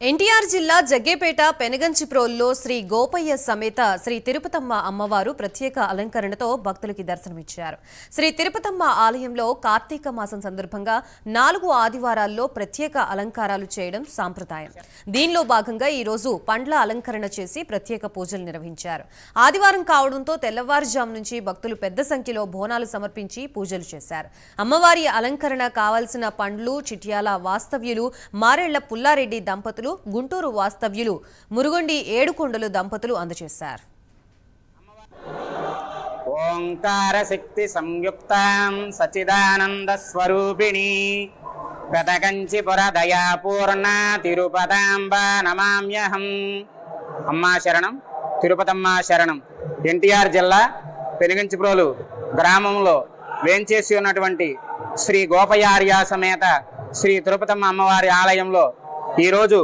ఎన్టీఆర్ జిల్లా జగ్గేపేట పెనగంచిప్రోల్లో శ్రీ గోపయ్య సమేత శ్రీ తిరుపతమ్మ అమ్మవారు ప్రత్యేక అలంకరణతో భక్తులకి దర్శనమిచ్చారు. శ్రీ తిరుపతమ్మ ఆలయంలో కార్తీక మాసం సందర్భంగా నాలుగు ఆదివారాల్లో ప్రత్యేక అలంకారాలు చేయడం సాంప్రదాయం. దీనిలో భాగంగా ఈ రోజు పండ్ల అలంకరణ చేసి ప్రత్యేక పూజలు నిర్వహించారు. ఆదివారం కావడంతో తెల్లవారుజాము నుంచి భక్తులు పెద్ద సంఖ్యలో బోనాలు సమర్పించి పూజలు చేశారు. అమ్మవారి అలంకరణ కావాల్సిన పండ్లు చిట్యాల వాస్తవ్యులు మారెళ్ళ పుల్లారెడ్డి దంపతులు గుంటూరు వాస్తవ్యులు మురుగొండి ఏడుకొండలు దంపతులు అందజేశారు. ఓంకార శక్తి సంయుక్తాం సచిదానంద స్వరూపిణి. గతకంచిపుర పురదయాపూర్ణ తిరుపతాంబ నమామ్యహం. అమ్మా శరణం తిరుపతమ్మ శరణం. ఎన్టీఆర్ జిల్లా పెనుగంచిప్రోలు గ్రామంలో వేంచేసి ఉన్నటువంటి శ్రీ గోపయార్య సమేత శ్రీ తిరుపతమ్మ అమ్మవారి ఆలయంలో ఈరోజు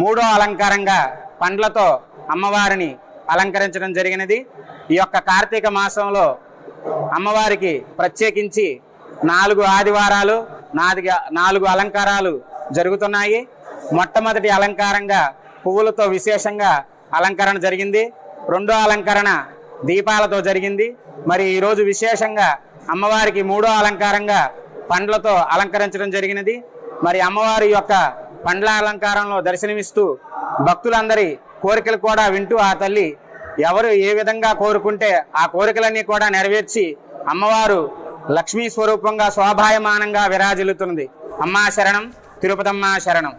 మూడో అలంకారంగా పండ్లతో అమ్మవారిని అలంకరించడం జరిగినది. ఈ యొక్క కార్తీక మాసంలో అమ్మవారికి ప్రత్యేకించి నాలుగు ఆదివారాలు నాదిగా నాలుగు అలంకారాలు జరుగుతున్నాయి. మొట్టమొదటి అలంకారంగా పువ్వులతో విశేషంగా అలంకరణ జరిగింది. రెండో అలంకరణ దీపాలతో జరిగింది. మరి ఈరోజు విశేషంగా అమ్మవారికి మూడో అలంకారంగా పండ్లతో అలంకరించడం జరిగినది. మరి అమ్మవారి యొక్క పండ్ల అలంకారంలో దర్శనమిస్తూ భక్తులందరి కోరికలు కూడా వింటూ ఆ తల్లి ఎవరు ఏ విధంగా కోరుకుంటే ఆ కోరికలన్నీ కూడా నెరవేర్చి అమ్మవారు లక్ష్మీ స్వరూపంగా శోభాయమానంగా విరాజిల్లుతుంది అమ్మా శరణం తిరుపతమ్మ శరణం.